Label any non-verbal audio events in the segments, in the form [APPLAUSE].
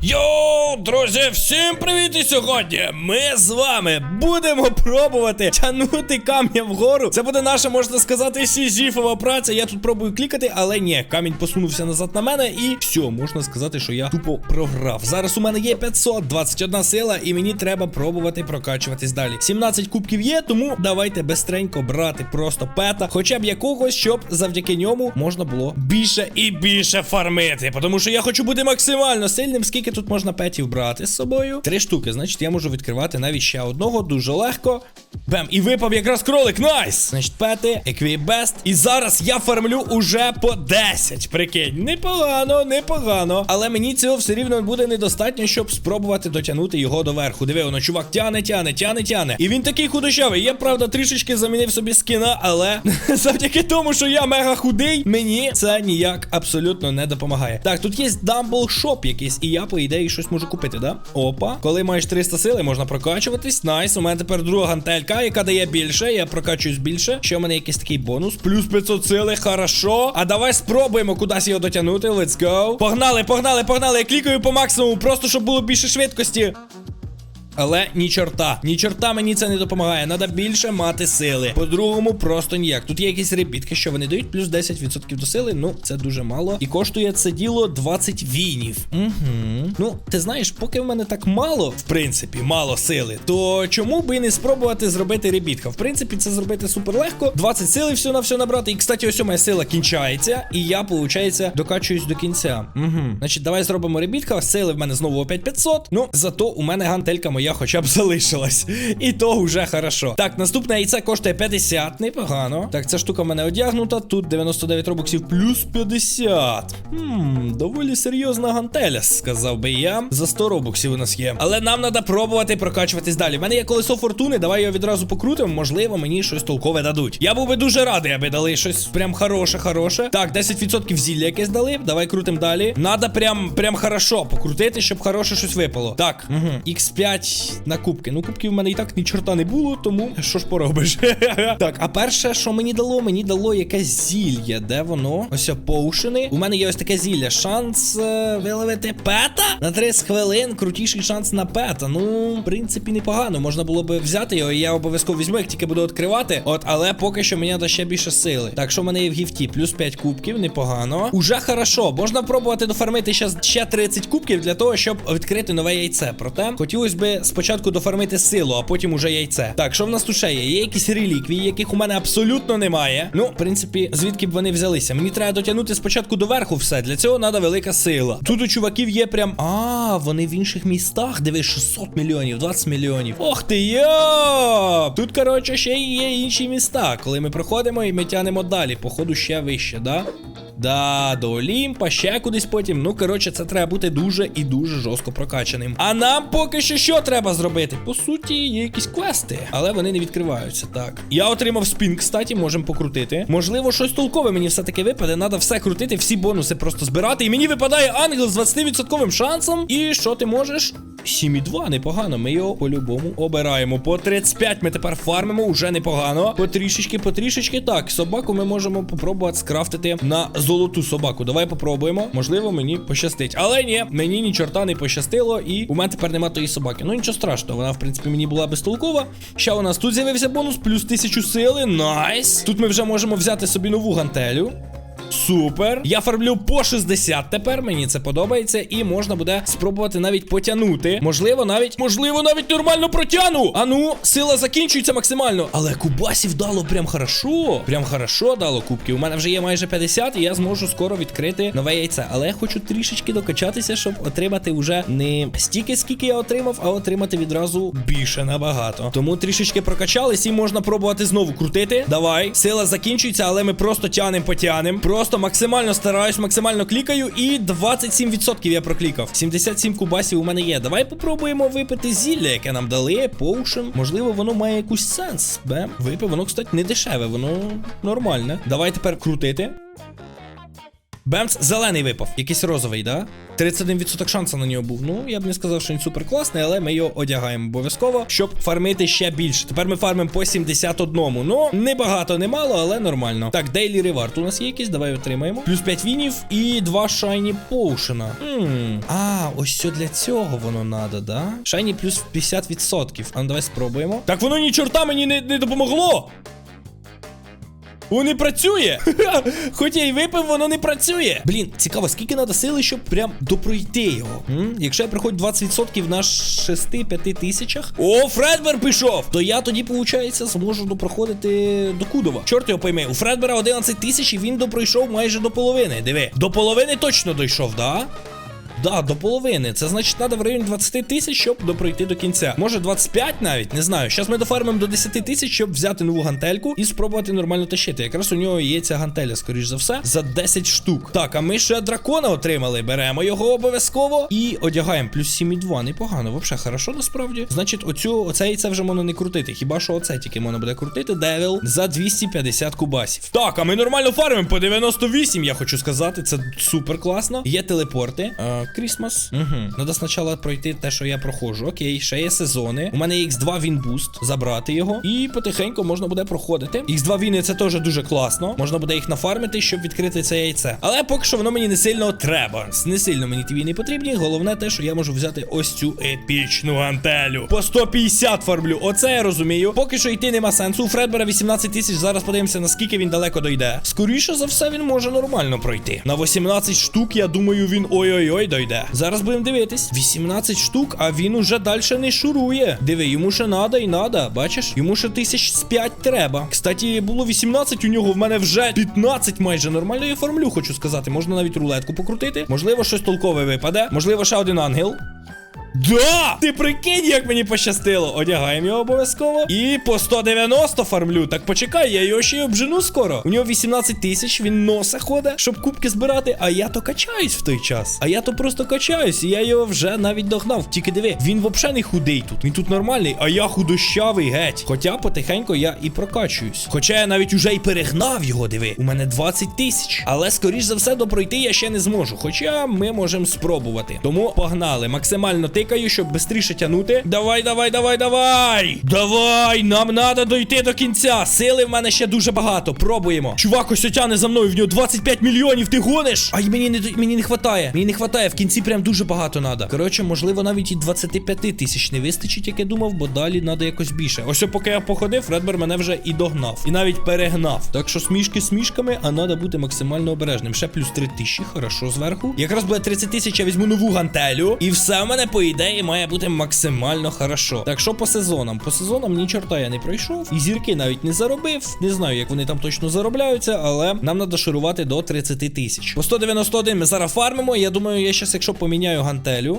Yo! Йоу, друзі, всім привіт! І сьогодні ми з вами будемо пробувати тягнути камня вгору. Це буде наша, можна сказати, сізіфова праця. Я тут пробую клікати, але ні, камінь посунувся назад на мене, і все, можна сказати, що я тупо програв. Зараз у мене є 521 сила, і мені треба пробувати прокачуватись далі. 17 кубків є, тому давайте бестренько брати просто пета, хоча б якогось, щоб завдяки ньому можна було більше і більше фармити. Тому що я хочу бути максимально сильним, скільки тут можна петів брати з собою. Три штуки, значить, я можу відкривати навіть ще одного дуже легко. Бем, і випав якраз кролик. Найс! Значить, пети, еквібест. І зараз я фармлю уже по 10. Прикинь, непогано, непогано. Але мені цього все рівно буде недостатньо, щоб спробувати дотягнути його до верху. Диви, воно чувак тяне, тяне, тяне, тяне. І він такий худощавий. Я, правда, трішечки замінив собі скіна, але [LAUGHS] завдяки тому, що я мега худий, мені це ніяк абсолютно не допомагає. Так, тут є дамбл шоп якийсь, і я, по ідеї, щось можу купити, да? Опа. Коли маєш 300 сили, можна прокачуватись. Найс. У мене тепер друга гантелька, яка дає більше. Я прокачуюсь більше. Ще у мене якийсь такий бонус. Плюс 500 сили, хорошо. А давай спробуємо кудись його дотягнути. Let's go. Погнали, погнали, погнали. Я клікаю по максимуму, просто щоб було більше швидкості. Але ні чорта, ні чорта мені це не допомагає. Надо більше мати сили. По-другому, просто ніяк. Тут є якісь ребітки, що вони дають, плюс 10% до сили. Ну, це дуже мало. І коштує це діло 20 вінів. Угу. Ну, ти знаєш, поки в мене так мало, в принципі, мало сили, то чому би і не спробувати зробити ребітка? В принципі, це зробити супер легко. 20 сили все на все набрати. І, кстати, ось у моя сила кінчається. І я, виходить, докачуюсь до кінця. Угу. Значить, давай зробимо ребітка. Сили в мене знову опять 500. Ну, зато у мене гантелька моя хоча б залишилась. І то вже хорошо. Так, наступне яйце коштує 50, непогано. Так, ця штука в мене одягнута. Тут 99 робоксів плюс 50. Хм, доволі серйозна гантеля, сказав би я. За 100 робоксів у нас є. Але нам треба пробувати прокачуватись далі. У мене є колесо фортуни, давай його відразу покрутимо. Можливо, мені щось толкове дадуть. Я був би дуже радий, аби дали щось прям хороше, хороше. Так, 10% зілля якесь дали. Давай крутим далі. Надо прям прям хорошо покрутити, щоб хороше щось випало. Так, угу. X5 на кубки. Ну, кубків в мене і так ні чорта не було, тому що ж поробиш. [LAUGHS] так, а перше, що мені дало, мені дало якесь зілля. Де воно? Ось поушени. У мене є ось таке зілля. Шанс е, виловити пета на 30 хвилин. Крутіший шанс на пета. Ну, в принципі, непогано. Можна було би взяти його, і я обов'язково візьму, як тільки буду відкривати. От, але поки що мені треба ще більше сили. Так, що в мене є в гіфті? Плюс 5 кубків, непогано. Уже хорошо. Можна пробувати дофармити ще, ще 30 кубків для того, щоб відкрити нове яйце. Проте хотілося спочатку дофармити силу, а потім уже яйце. Так, що в нас тут ще є? Є якісь реліквії, яких у мене абсолютно немає. Ну, в принципі, звідки б вони взялися? Мені треба дотягнути спочатку до верху все. Для цього треба велика сила. Тут у чуваків є прям. А, вони в інших містах. Дивись, 600 мільйонів, 20 мільйонів. Ох ти йо! Тут, коротше, ще є інші міста. Коли ми проходимо і ми тянемо далі. Походу, ще вище, да? Да, до Олімпа, ще кудись потім. Ну, коротше, це треба бути дуже і дуже жорстко прокачаним. А нам поки що що треба зробити? По суті, є якісь квести, але вони не відкриваються. Так. Я отримав спін, кстати, можемо покрутити. Можливо, щось толкове мені все-таки випаде. Надо все крутити, всі бонуси просто збирати. І мені випадає ангел з 20% шансом. І що ти можеш? 7,2, непогано. Ми його по-любому обираємо. По 35 ми тепер фармимо, уже непогано. Потрішечки, потрішечки. Так, собаку ми можемо попробувати скрафтити на золоту собаку. Давай попробуємо. Можливо, мені пощастить. Але ні, мені ні чорта не пощастило, і у мене тепер нема тої собаки. Ну нічого страшного, вона, в принципі, мені була безтолкова. Ще у нас тут з'явився бонус, плюс 1000 сили. Найс. Тут ми вже можемо взяти собі нову гантелю. Супер. Я фармлю по 60 тепер. Мені це подобається. І можна буде спробувати навіть потягнути. Можливо, навіть, можливо, навіть нормально протягну. А ну, сила закінчується максимально. Але кубасів дало прям хорошо. Прям хорошо дало кубки. У мене вже є майже 50, і я зможу скоро відкрити нове яйце. Але я хочу трішечки докачатися, щоб отримати вже не стільки, скільки я отримав, а отримати відразу більше набагато. Тому трішечки прокачались і можна пробувати знову крутити. Давай. Сила закінчується, але ми просто тянем потянем. Просто максимально стараюсь, максимально клікаю, і 27% я проклікав. 77 кубасів у мене є. Давай попробуємо випити зілля, яке нам дали. Поушен. Можливо, воно має якийсь сенс. Бем. Випив, воно, кстати, не дешеве, воно нормальне. Давай тепер крутити. Бемц, зелений випав. Якийсь розовий, да? 31% шансу на нього був. Ну, я б не сказав, що він супер класний, але ми його одягаємо обов'язково, щоб фармити ще більше. Тепер ми фармимо по 71. Ну, не багато, не мало, але нормально. Так, Daily Reward у нас є якийсь, давай отримаємо. Плюс 5 вінів і 2 шайні поушена. Ммм. А, ось що для цього воно надо, да? Шайні плюс 50%. А ну давай спробуємо. Так воно ні чорта мені не, не допомогло. Воно не працює. [LAUGHS] Хоч я й випив, воно не працює. Блін, цікаво, скільки треба сили, щоб прям допройти його. М? Якщо я приходжу 20% на 6-5 тисячах. О, Фредбер пішов! То я тоді, виходить, зможу допроходити до Кудова. Чорт його пойми. У Фредбера 11 тисяч і він допройшов майже до половини. Диви. До половини точно дійшов, да? Да, до половини. Це значить, треба в районі 20 тисяч, щоб допройти до кінця. Може 25 навіть, не знаю. Зараз ми дофармимо до 10 тисяч, щоб взяти нову гантельку і спробувати нормально тащити. Якраз у нього є ця гантеля, скоріш за все, за 10 штук. Так, а ми ще дракона отримали. Беремо його обов'язково і одягаємо. Плюс 7,2. Непогано. Взагалі, хорошо насправді. Значить, оцю, оце яйце вже можна не крутити. Хіба що оце тільки можна буде крутити. Девіл за 250 кубасів. Так, а ми нормально фармимо по 98, я хочу сказати. Це супер класно. Є телепорти. Е, Крісмас. Угу. Надо спочатку пройти те, що я проходжу. Окей, ще є сезони. У мене X2 він буст, забрати його. І потихеньку можна буде проходити. X2 віни це теж дуже класно. Можна буде їх нафармити, щоб відкрити це яйце. Але поки що воно мені не сильно треба. Не сильно мені ті війни потрібні. Головне те, що я можу взяти ось цю епічну гантелю. По 150 фармлю. Оце я розумію. Поки що йти нема сенсу. У Фредбера 18 тисяч. Зараз подивимося, наскільки він далеко дойде. Скоріше за все, він може нормально пройти. На 18 штук, я думаю, він ой-ой-ой дойде. Зараз будемо дивитись. 18 штук, а він уже далі не шурує. Диви, йому ще надо і надо. Бачиш? Йому ще тисяч з 5 треба. Кстати, було 18 у нього, в мене вже 15 майже. Нормально я формлю, хочу сказати. Можна навіть рулетку покрутити. Можливо, щось толкове випаде. Можливо, ще один ангел. Да! Ти прикинь, як мені пощастило. Одягаємо його обов'язково. І по 190 фармлю. Так почекай, я його ще й обжену скоро. У нього 18 тисяч, він носа ходить, щоб кубки збирати. А я то качаюсь в той час. А я то просто качаюсь. І я його вже навіть догнав. Тільки диви, він взагалі не худий тут. Він тут нормальний, а я худощавий геть. Хоча потихеньку я і прокачуюсь. Хоча я навіть уже і перегнав його, диви. У мене 20 тисяч. Але скоріш за все допройти я ще не зможу. Хоча ми можемо спробувати. Тому погнали. Максимально тикаю, щоб швидше тягнути. Давай, давай, давай, давай. Давай, нам треба дойти до кінця. Сили в мене ще дуже багато. Пробуємо. Чувак, ось тяне за мною. В нього 25 мільйонів. Ти гониш? Ай, мені не мені не хватає. Мені не хватає. В кінці прям дуже багато треба. Коротше, можливо, навіть і 25 тисяч не вистачить, як я думав, бо далі треба якось більше. Ось поки я походив, Фредбер мене вже і догнав. І навіть перегнав. Так що смішки смішками, а треба бути максимально обережним. Ще плюс 3 тисячі, хорошо зверху. Якраз буде 30 тисяч, я візьму нову гантелю. І все в мене, по ідеї, має бути максимально хорошо. Так що по сезонам? По сезонам ні чорта я не пройшов. І зірки навіть не заробив. Не знаю, як вони там точно заробляються, але нам треба шарувати до 30 тисяч. По 191 ми зараз фармимо. Я думаю, я щас, якщо поміняю гантелю.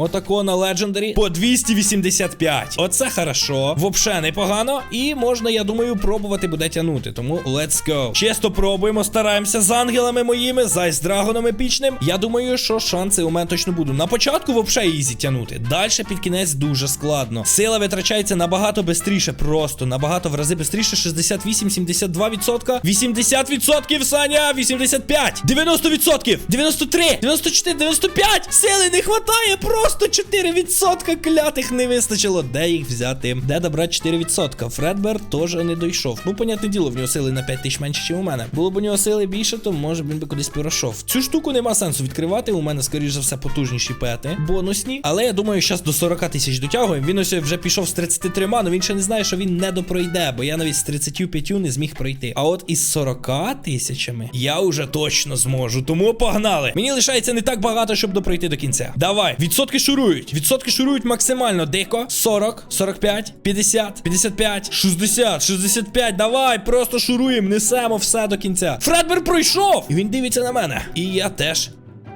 Отако на Legendary по 285. Оце хорошо. Вообще непогано. І можна, я думаю, пробувати буде тягнути. Тому let's go. Чисто пробуємо, стараємося з ангелами моїми, зай з драгоном епічним. Я думаю, що шанси у мене точно будуть. На початку вообще ізі тягнути. Далі під кінець дуже складно. Сила витрачається набагато швидше, просто набагато в рази швидше. 68, 72%. 80% Саня! 85! 90%! 93! 94, 95! Сили не хватає! Просто 4% клятих не вистачило. Де їх взяти? Де добрати 4%? Фредбер теж не дійшов. Ну, понятне діло, в нього сили на 5 тисяч менше, ніж у мене. Було б у нього сили більше, то може він би кудись перейшов. Цю штуку нема сенсу відкривати. У мене, скоріш за все, потужніші пети. Бонусні. Але я думаю, зараз до 40 тисяч дотягуємо. Він ось вже пішов з 33, але він ще не знає, що він не допройде, бо я навіть з 35 не зміг пройти. А от із 40 тисячами я вже точно зможу. Тому погнали. Мені лишається не так багато, щоб допройти до кінця. Давай, відсотки шурують. Відсотки шурують максимально дико. 40, 45, 50, 55, 60, 65. Давай, просто шуруємо, несемо все до кінця. Фредбер пройшов! І він дивиться на мене. І я теж.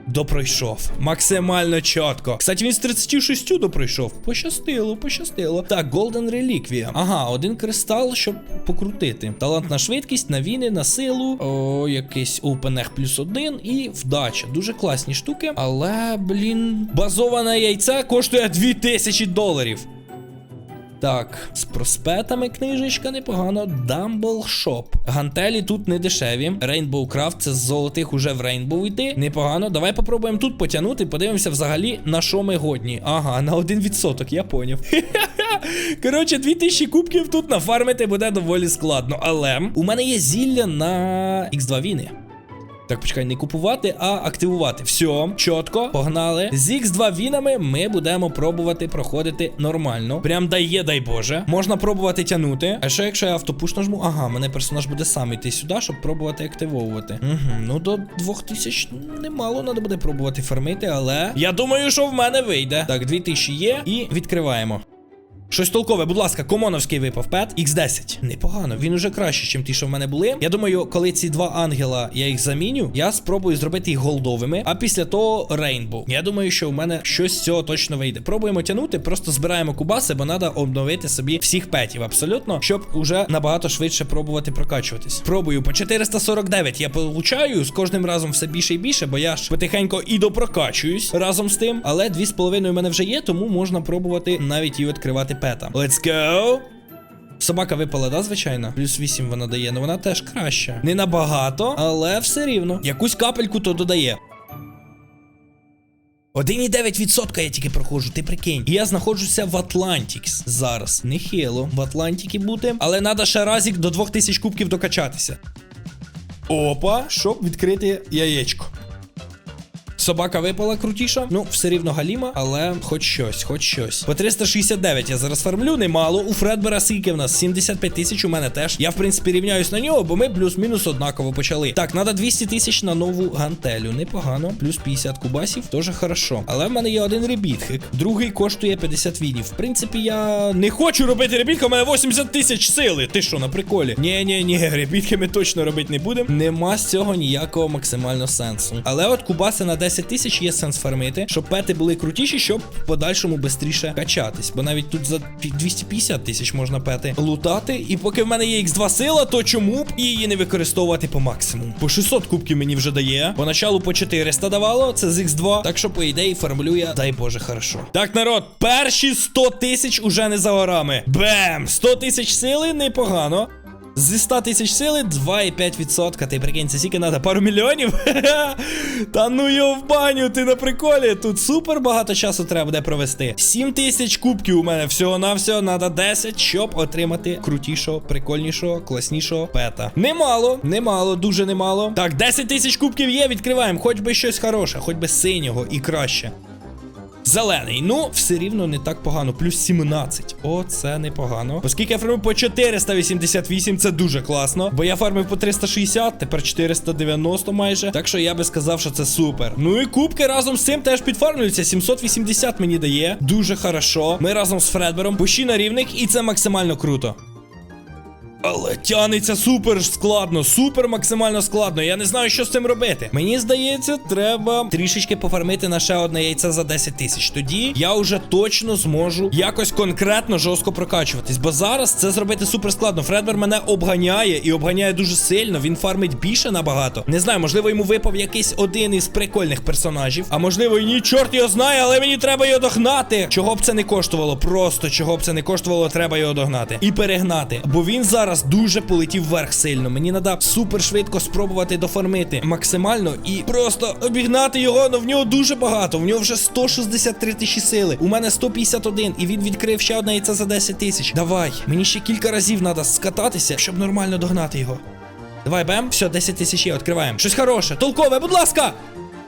Допройшов. Максимально чітко. Кстати, він з 36 допройшов. Пощастило, пощастило. Так, Golden Reliquia. Ага, один кристал, щоб покрутити. Талант на швидкість, на війни, на силу. О, якийсь опенех плюс один і вдача. Дуже класні штуки. Але, блін, базоване яйце коштує 2000 доларів. Так, з проспетами книжечка непогано. Dumble Shop. Гантелі тут не дешеві. Rainbow Craft це з золотих уже в Rainbow йти. Непогано. Давай попробуємо тут потягнути. Подивимося взагалі на що ми годні. Ага, на 1%, я поняв. [LAUGHS] Коротше, 2000 кубків тут нафармити буде доволі складно. Але у мене є зілля на X2 війни. Так, почекай, не купувати, а активувати. Все, чітко, погнали. З X2 вінами ми будемо пробувати проходити нормально. Прям дає, дай Боже. Можна пробувати тягнути. А що якщо я автопуш нажму? Ага, мене персонаж буде сам йти сюди, щоб пробувати активовувати. Угу, ну до 2000 немало треба буде пробувати фармити, але я думаю, що в мене вийде. Так, 2000 є і відкриваємо. Щось толкове, будь ласка, комоновський випав пет. X10. Непогано, він уже краще, ніж ті, що в мене були. Я думаю, коли ці два ангела я їх заміню, я спробую зробити їх голдовими, а після того рейнбоу. Я думаю, що в мене щось з цього точно вийде. Пробуємо тягнути, просто збираємо кубаси, бо треба обновити собі всіх петів абсолютно, щоб уже набагато швидше пробувати прокачуватись. Пробую по 449 я получаю з кожним разом все більше і більше, бо я ж потихенько і допрокачуюсь разом з тим. Але 2,5 у мене вже є, тому можна пробувати навіть і відкривати пета. Let's go! Собака випала, да, звичайно? Плюс 8 вона дає, ну вона теж краща. Не набагато, але все рівно. Якусь капельку то додає. 1,9% я тільки проходжу, ти прикинь. І я знаходжуся в Атлантікс зараз. Нехило в Атлантіки бути. Але треба ще разік до 2000 кубків докачатися. Опа, щоб відкрити яєчко. Собака випала крутіша. Ну, все рівно галіма, але хоч щось, хоч щось. По 369 я зараз фармлю, немало. У Фредбера скільки в нас? 75 тисяч у мене теж. Я, в принципі, рівняюсь на нього, бо ми плюс-мінус однаково почали. Так, треба 200 тисяч на нову гантелю. Непогано. Плюс 50 кубасів, теж хорошо. Але в мене є один ребітхик. Другий коштує 50 вінів. В принципі, я не хочу робити ребітка, у мене 80 тисяч сили. Ти що, на приколі? Ні, ні, ні, ребітки ми точно робити не будемо. Нема з цього ніякого максимально сенсу. Але от кубаси на 10 тисяч є сенс фармити, щоб пети були крутіші, щоб в подальшому швидше качатись. Бо навіть тут за 250 тисяч можна пети лутати. І поки в мене є X2 сила, то чому б її не використовувати по максимуму? По 600 кубків мені вже дає. Поначалу по 400 давало, це з X2. Так що, по ідеї, фармлює, дай Боже, хорошо. Так, народ, перші 100 тисяч уже не за горами. Бем! 100 тисяч сили непогано. Зі 100 тисяч сили 2,5%. Ти прикинь, це скільки треба? Пару мільйонів? [LAUGHS] Та ну його в баню, ти на приколі. Тут супер багато часу треба буде провести. 7 тисяч кубків у мене всього-навсього треба 10, щоб отримати крутішого, прикольнішого, класнішого пета. Немало, немало, дуже немало. Так, 10 тисяч кубків є, відкриваємо. Хоч би щось хороше, хоч би синього і краще. Зелений, ну все рівно не так погано. Плюс 17. О, це непогано. Оскільки я фармив по 488, це дуже класно. Бо я фармив по 360, тепер 490 майже. Так що я би сказав, що це супер. Ну і кубки разом з цим теж підфармлюються. 780 мені дає. Дуже хорошо. Ми разом з Фредбером пущі на рівник, і це максимально круто. Але тянеться супер складно, супер максимально складно. Я не знаю, що з цим робити. Мені здається, треба трішечки пофармити на ще одне яйце за 10 тисяч. Тоді я вже точно зможу якось конкретно жорстко прокачуватись. Бо зараз це зробити супер складно. Фредбер мене обганяє і обганяє дуже сильно. Він фармить більше набагато. Не знаю, можливо, йому випав якийсь один із прикольних персонажів. А можливо, і ні, чорт його знає, але мені треба його догнати. Чого б це не коштувало? Просто чого б це не коштувало, треба його догнати. І перегнати. Бо він зараз дуже полетів вверх сильно. Мені треба супер швидко спробувати дофармити максимально і просто обігнати його. Ну в нього дуже багато. В нього вже 163 тисячі сили. У мене 151, і він відкрив ще одне яйце за 10 тисяч. Давай, мені ще кілька разів треба скататися, щоб нормально догнати його. Давай, бем, все, 10 тисяч є, відкриваємо. Щось хороше, толкове, будь ласка!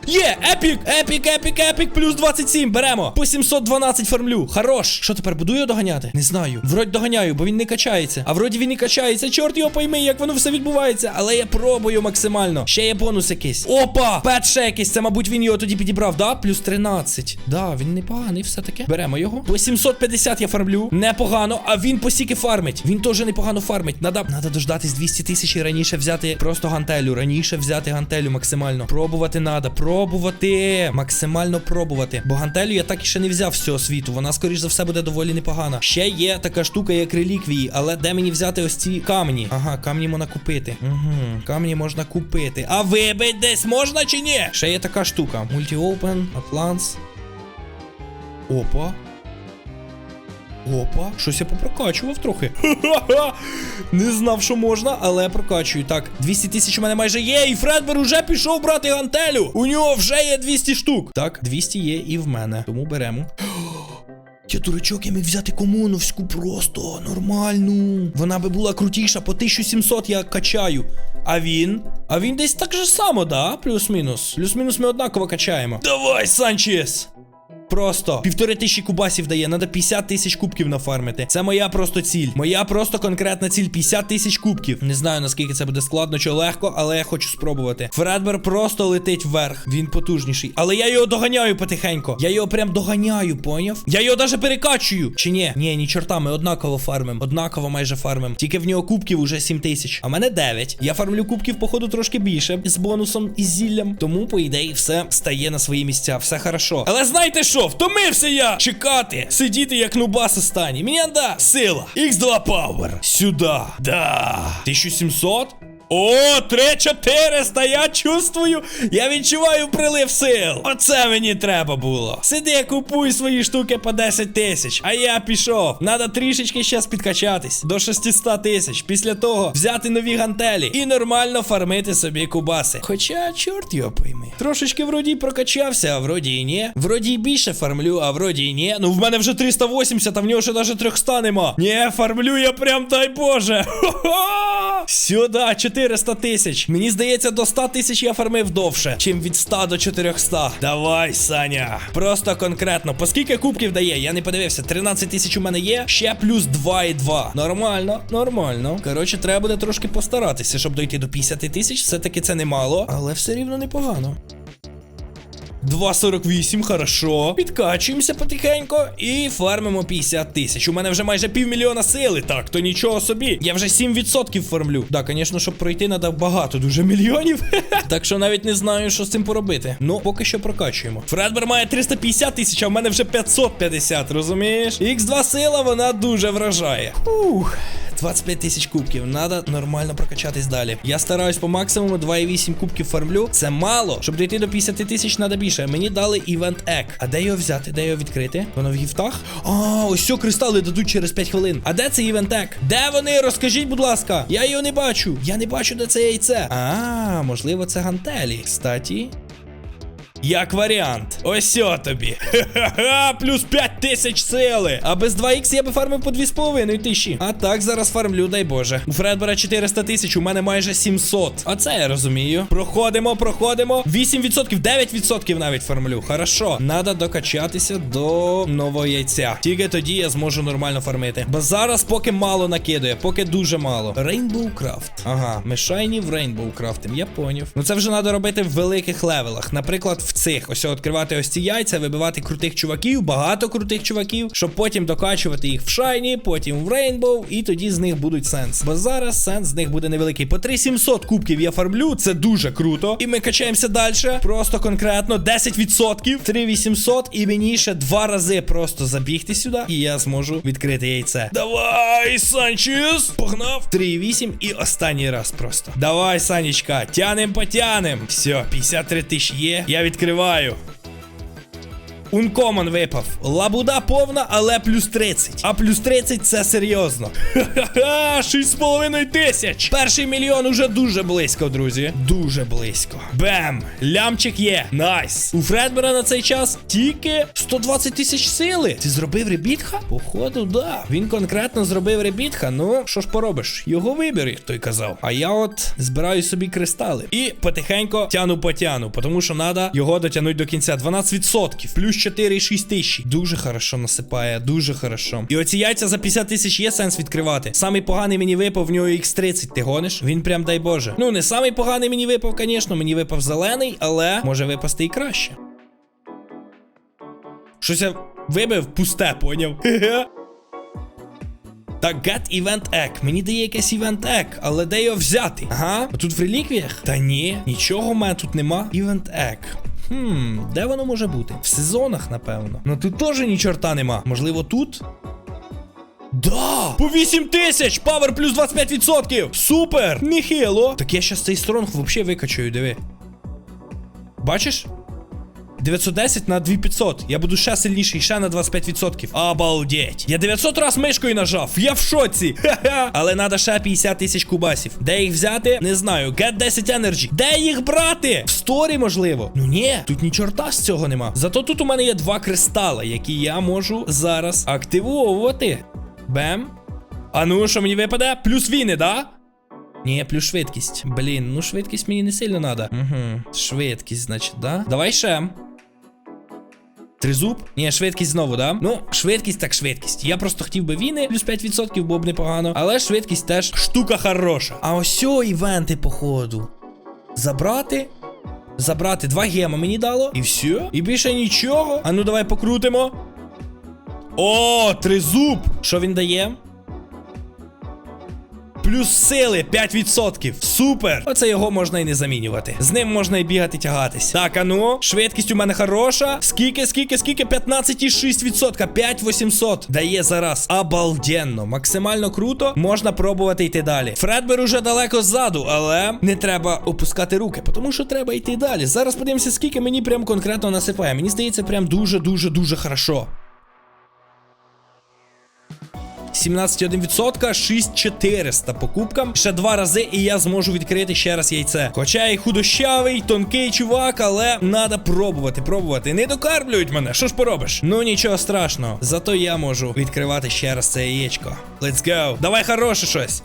Є, епік, епік, епік, епік, плюс 27, беремо. По 712 фармлю. Хорош. Що тепер буду його доганяти? Не знаю. Вроді доганяю, бо він не качається. А вроді він не качається. Чорт його пойми, як воно все відбувається. Але я пробую максимально. Ще є бонус якийсь. Опа! Пет ще якийсь. Це, мабуть, він його тоді підібрав, да? Плюс 13. Да, він непоганий, все таке. Беремо його. По 750 я фармлю. Непогано. А він по стільки фармить. Він теж непогано фармить. Надо, надо дождатись 200 тисяч і раніше взяти просто гантелю. Раніше взяти гантелю максимально. Пробувати надо. Пробувати. Максимально пробувати. Бо гантелю я так і ще не взяв з цього світу. Вона, скоріш за все, буде доволі непогана. Ще є така штука, як реліквії, але де мені взяти ось ці камні? Ага, камні можна купити. Угу, камні можна купити. А вибить десь можна чи ні? Ще є така штука. Multi-open, Atlants. Опа. Опа, щось я попрокачував трохи. Ха-ха-ха. Не знав, що можна, але прокачую. Так, 200 тисяч у мене майже є, і Фредбер уже пішов брати гантелю. У нього вже є 200 штук. Так, 200 є і в мене. Тому беремо. [GASPS] Я дурачок, я міг взяти комуновську просто нормальну. Вона би була крутіша, по 1700 я качаю. А він? А він десь так же само, да? Плюс-мінус. Плюс-мінус ми однаково качаємо. Давай, Санчес! Просто півтори тисячі кубасів дає, треба 50 тисяч кубків нафармити. Це моя просто ціль. Моя просто конкретна ціль 50 тисяч кубків. Не знаю наскільки це буде складно чи легко, але я хочу спробувати. Фредбер просто летить вверх. Він потужніший. Але я його доганяю потихенько. Я його прям доганяю, поняв? Я його даже перекачую. Чи ні? Ні, ні, чорта, ми однаково фармим. Однаково майже фармим. Тільки в нього кубків уже 7 тисяч. А мене 9. Я фармлю кубків, походу, трошки більше. З бонусом і зіллям. Тому, по ідеї, все стає на свої місця. Все хорошо. Але знаєте що? Втомився я чекати, сидіти як нубас останній. Мені да сила. X2 Power. Сюда. Да. 1700? О, 3400, я чувствую, я відчуваю прилив сил. Оце мені треба було. Сиди, купуй свої штуки по 10 тисяч. А я пішов. Надо трішечки щас підкачатись до 600 тисяч. Після того взяти нові гантелі і нормально фармити собі кубаси. Хоча, чорт його пойми. Трошечки вроді прокачався, а вроді і ні. Вроді й більше фармлю, а вроді і ні. Ну в мене вже 380, а в нього ще навіть 300 нема. Ні, фармлю я прям дай Боже. [LAUGHS] Хо-хо! Сюди 400 тисяч. Мені здається, до 100 тисяч я фармив довше, чим від 100 до 400. Давай, Саня. Просто конкретно. По скільки кубків дає? Я не подивився. 13 тисяч у мене є. Ще плюс 2,2. Нормально, нормально. Коротше, треба буде трошки постаратися, щоб дойти до 50 тисяч. Все-таки це немало, але все рівно непогано. 2,48, хорошо. Підкачуємося потихенько і фармимо 50 тисяч. У мене вже майже півмільйона сили. Так, то нічого собі. Я вже 7% фармлю. Так, звісно, щоб пройти, треба багато дуже мільйонів. [LAUGHS] так що навіть не знаю, що з цим поробити. Ну, поки що прокачуємо. Фредбер має 350 тисяч, а в мене вже 550, розумієш? Х2 сила, вона дуже вражає. Ух. 25 тисяч кубків. Надо нормально прокачатись далі. Я стараюсь по максимуму 2,8 кубків фармлю. Це мало. Щоб дійти до 50 тисяч, треба більше. Мені дали івент ек. А де його взяти? Де його відкрити? Воно в гіфтах? А, ось що кристали дадуть через 5 хвилин. А де цей івент ек? Де вони? Розкажіть, будь ласка. Я його не бачу. Я не бачу, де це яйце. А, можливо, це гантелі. Кстаті. Як варіант. Ось о тобі. Ха-ха-ха, плюс 5 тисяч сили. А без 2х я би фармив по 2,5 тисячі. А так зараз фармлю, дай Боже. У Фредбера 400 тисяч, у мене майже 700. А це я розумію. Проходимо, проходимо. 8%, 9% навіть фармлю. Хорошо. Надо докачатися до нового яйця. Тільки тоді я зможу нормально фармити. Бо зараз поки мало накидує, поки дуже мало. Rainbow Craft. Ага, ми шайні в Rainbow крафтим, я поняв. Ну це вже треба робити в великих левелах. Наприклад, в цих. Ось відкривати ось ці яйця, вибивати крутих чуваків, багато крутих чуваків, щоб потім докачувати їх в шайні, потім в Рейнбоу, і тоді з них будуть сенс. Бо зараз сенс з них буде невеликий. По 3700 кубків я фармлю, це дуже круто. І ми качаємося далі. Просто конкретно 10%, 3800, і мені ще два рази просто забігти сюди, і я зможу відкрити яйце. Давай, Санчес! Погнав! 3,8 і останній раз просто. Давай, Санечка, тянем потянем. Все, 53 тисячі є. Я відкриваю. Ункомон випав. Лабуда повна, але плюс 30. А плюс 30 це серйозно. Ха-ха-ха, 6,5 тисяч. Перший мільйон уже дуже близько, друзі. Дуже близько. Бем! Лямчик є. Найс. У Фредбера на цей час тільки 120 тисяч сили. Ти зробив ребітха? Походу, да. Він конкретно зробив ребітха. Ну, що ж поробиш? Його вибір, як той казав. А я от збираю собі кристали. І потихенько тяну потяну, тому що треба його дотягнути до кінця. 12%. Плюс 4,6 тисяч. Дуже хорошо насипає, дуже хорошо. І оці яйця за 50 тисяч є сенс відкривати. Самий поганий мені випав в нього X30. Ти гониш? Він прям дай Боже. Ну, не самий поганий мені випав, звісно. Мені випав зелений, але може випасти і краще. Щось я вибив пусте, поняв? [LAUGHS] Так, get event egg. Мені дає якесь event egg, але де його взяти? Ага, а тут в реліквіях? Та ні, нічого в мене тут нема. Event egg. Хм, де воно може бути? В сезонах, напевно. Ну тут теж ні чорта нема. Можливо, тут? Да! По 8 тисяч! Павер плюс 25%! Супер! Нехило! Так я щас цей стронг взагалі викачаю, диви. Бачиш? 910 на 2500. Я буду ще сильніший, ще на 25%. Обалдеть. Я 900 раз мишкою нажав. Я в шоці. Ха-ха. Але треба ще 50 тисяч кубасів. Де їх взяти? Не знаю. Get 10 Energy. Де їх брати? В сторі, можливо. Ну ні, тут ні чорта з цього нема. Зато тут у мене є два кристали, які я можу зараз активовувати. Бем. А ну, що мені випаде? Плюс віни, да? Ні, плюс швидкість. Блін, ну швидкість мені не сильно треба. Угу. Швидкість, значить, да? Давай ще. Тризуб? Ні, швидкість знову, да? Ну, швидкість так швидкість. Я просто хотів би війни, плюс 5% було б непогано. Але швидкість теж штука хороша. А ось о івенти, походу. Забрати. Забрати два гема мені дало. І все. І більше нічого. А ну давай покрутимо. О, тризуб! Що він дає? Плюс сили 5%. Супер! Оце його можна і не замінювати. З ним можна і бігати тягатись. Так, а ну, швидкість у мене хороша. Скільки, скільки, скільки? 15,6%. 5800. Дає зараз. Обалденно. Максимально круто. Можна пробувати йти далі. Фредбер уже далеко ззаду, але не треба опускати руки, тому що треба йти далі. Зараз подивимося, скільки мені прям конкретно насипає. Мені здається, прям дуже-дуже дуже хорошо. 17,1%, 6400 покупкам. Ще два рази, і я зможу відкрити ще раз яйце. Хоча і худощавий, тонкий чувак, але треба пробувати, пробувати. Не докармлюють мене. Що ж поробиш? Ну нічого страшного. Зато я можу відкривати ще раз це яєчко. Let's go. Давай хороше щось.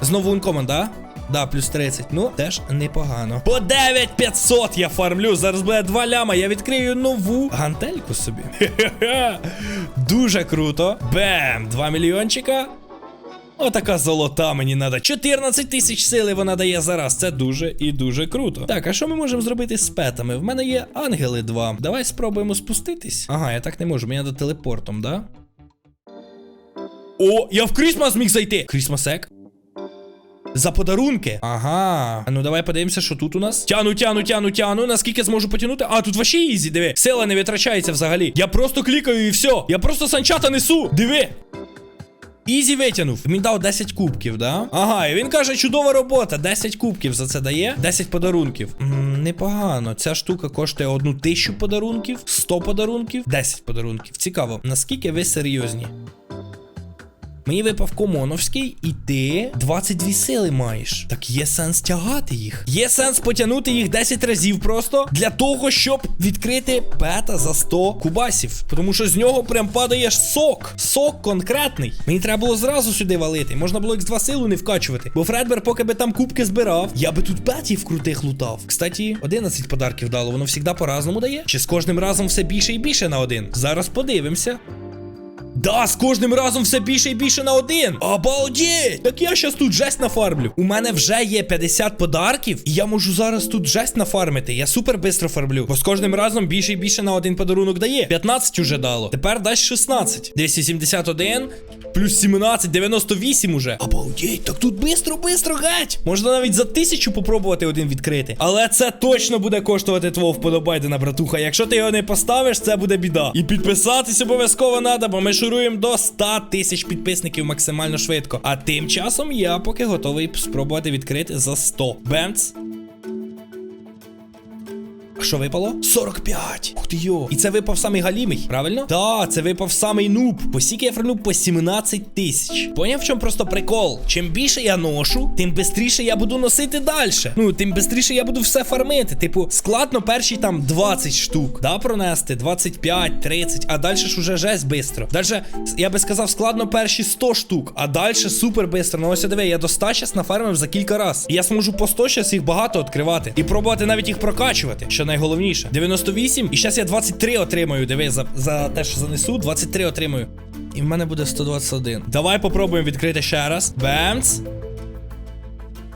Знову ункоман, да? Да, плюс 30. Ну, теж непогано. По 9500 я фармлю. Зараз буде 2 ляма. Я відкрию нову гантельку собі. [LAUGHS] Дуже круто. Бем! 2 мільйончика. Отака золота мені треба. 14 тисяч сили вона дає зараз. Це дуже і дуже круто. Так, а що ми можемо зробити з петами? В мене є ангели 2. Давай спробуємо спуститись. Ага, я так не можу. Мені треба телепортом, да? О, я в Крісмас зміг зайти. Крісмасек. За подарунки. Ага. А ну давай подивимося, що тут у нас. Тяну, тяну, тяну, тяну. Наскільки зможу потягнути? А, тут вообще ізі, диви. Сила не витрачається взагалі. Я просто клікаю і все. Я просто санчата несу. Диви. Ізі витягнув. Він дав 10 кубків, да? Ага, і він каже, чудова робота. 10 кубків за це дає. 10 подарунків. М, непогано. Ця штука коштує одну тисячу подарунків, 100 подарунків, 10 подарунків. Цікаво, наскільки ви серйозні? Мені випав комоновський, і ти 22 сили маєш. Так є сенс тягати їх. Є сенс потягнути їх 10 разів просто для того, щоб відкрити пета за 100 кубасів. Тому що з нього прям падає сок. Сок конкретний. Мені треба було зразу сюди валити. Можна було X2 силу не вкачувати. Бо Фредбер, поки би там кубки збирав, я би тут петів крутих лутав. Кстати, 11 подарків дало. Воно завжди по-разному дає. Чи з кожним разом все більше і більше на один? Зараз подивимося. Да, з кожним разом все більше і більше на один. Обалдеть! Так я щас тут жесть нафармлю. У мене вже є 50 подарків, і я можу зараз тут жесть нафармити. Я супер бистро фармлю. Бо з кожним разом більше і більше на один подарунок дає. 15 уже дало. Тепер дасть 16. 271. Плюс 17, 98 уже. Обалдеть, так тут бистро, бистро геть. Можна навіть за тисячу попробувати один відкрити. Але це точно буде коштувати твого вподобайдена, братуха. Якщо ти його не поставиш, це буде біда. І підписатись обов'язково треба, бо ми шуруємо до 100 тисяч підписників максимально швидко. А тим часом я поки готовий спробувати відкрити за 100. Бемц. Що випало? 45. Ух ти йо. І це випав самий галімий, правильно? Да, це випав самий нуб. По скільки я фармлю по 17 тисяч. Поняв, в чому просто прикол? Чим більше я ношу, тим швидше я буду носити далі. Ну, тим швидше я буду все фармити. Типу, складно перші там 20 штук. Да, пронести, 25, 30, а далі ж уже жесть бистро. Далі, я би сказав, складно перші 100 штук, а далі супер бистро. Ну ось диви, я до 100 щас нафармив за кілька раз. І я зможу по 100 щас їх багато відкривати. І пробувати навіть їх прокачувати. Що найголовніше. 98, і зараз я 23 отримаю. Диви, за, за те, що занесу, 23 отримаю. І в мене буде 121. Давай попробуємо відкрити ще раз. Бемц.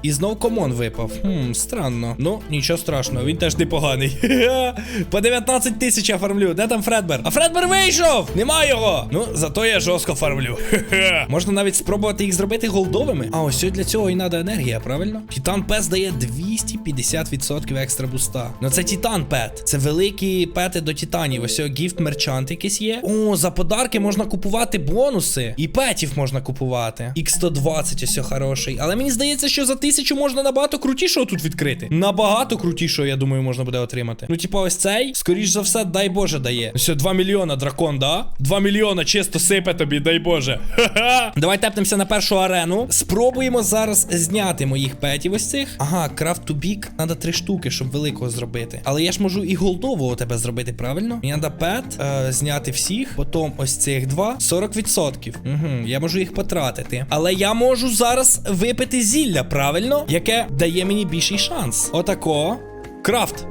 І знов комон випав. Хм, странно. Ну, нічого страшного, він теж непоганий. [LAUGHS] По 19 тисяч я фармлю. Де там Фредбер? А Фредбер вийшов! Нема його! Ну, зато я жорстко фармлю. [LAUGHS] Можна навіть спробувати їх зробити голдовими. А ось для цього і треба енергія, правильно? Титан Пес дає 250% екстра буста. Ну це Титан Пет. Це великі пети до титанів. Ось гіфт мерчант якийсь є. О, за подарки можна купувати бонуси. І петів можна купувати. X120 ось хороший. Але мені здається, що за тисячу можна набагато крутішого тут відкрити. Набагато крутішого, я думаю, можна буде отримати. Ну, типа, ось цей, скоріш за все, дай Боже дає. Все, 2 мільйона дракон, да? 2 мільйона чисто сипе тобі, дай Боже. Ха-ха. Давай тепнемося на першу арену. Спробуємо зараз зняти моїх петів ось цих. Ага, крафт ту бік. Надо три штуки, щоб великого зробити. Але я ж можу і голдового тебе зробити, правильно? Мені треба пет, е, зняти всіх, потім ось цих два. 40%. Угу, я можу їх потратити. Але я можу зараз випити зілля, правильно? Яке дає мені більший шанс. Отако. Крафт.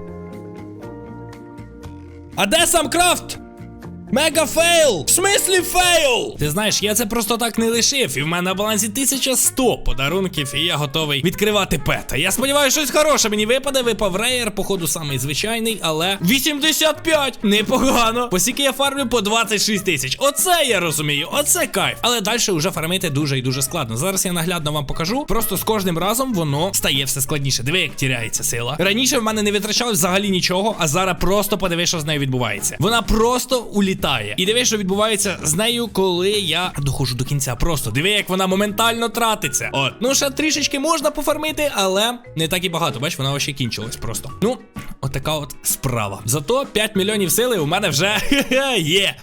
А де сам крафт? Мега фейл! В смислі фейл? Ти знаєш, я це просто так не лишив, і в мене на балансі 1100 подарунків, і я готовий відкривати пета. Я сподіваюся, щось хороше мені випаде. Випав рейер, походу, самий звичайний, але 85! Непогано. Посіки я фармлю по 26 тисяч. Оце я розумію, оце кайф. Але далі вже фармити дуже і дуже складно. Зараз я наглядно вам покажу. Просто з кожним разом воно стає все складніше. Диви, як тіряється сила. Раніше в мене не витрачалось взагалі нічого, а зараз просто подиви, що з нею відбувається. Вона просто улітає. І диви, що відбувається з нею, коли я доходжу до кінця. Просто диви, як вона моментально тратиться. От, ну ще трішечки можна пофармити, але не так і багато. Бач, вона ще кінчилась просто. Ну, отака от справа. Зато 5 мільйонів сили у мене вже [LAUGHS] є.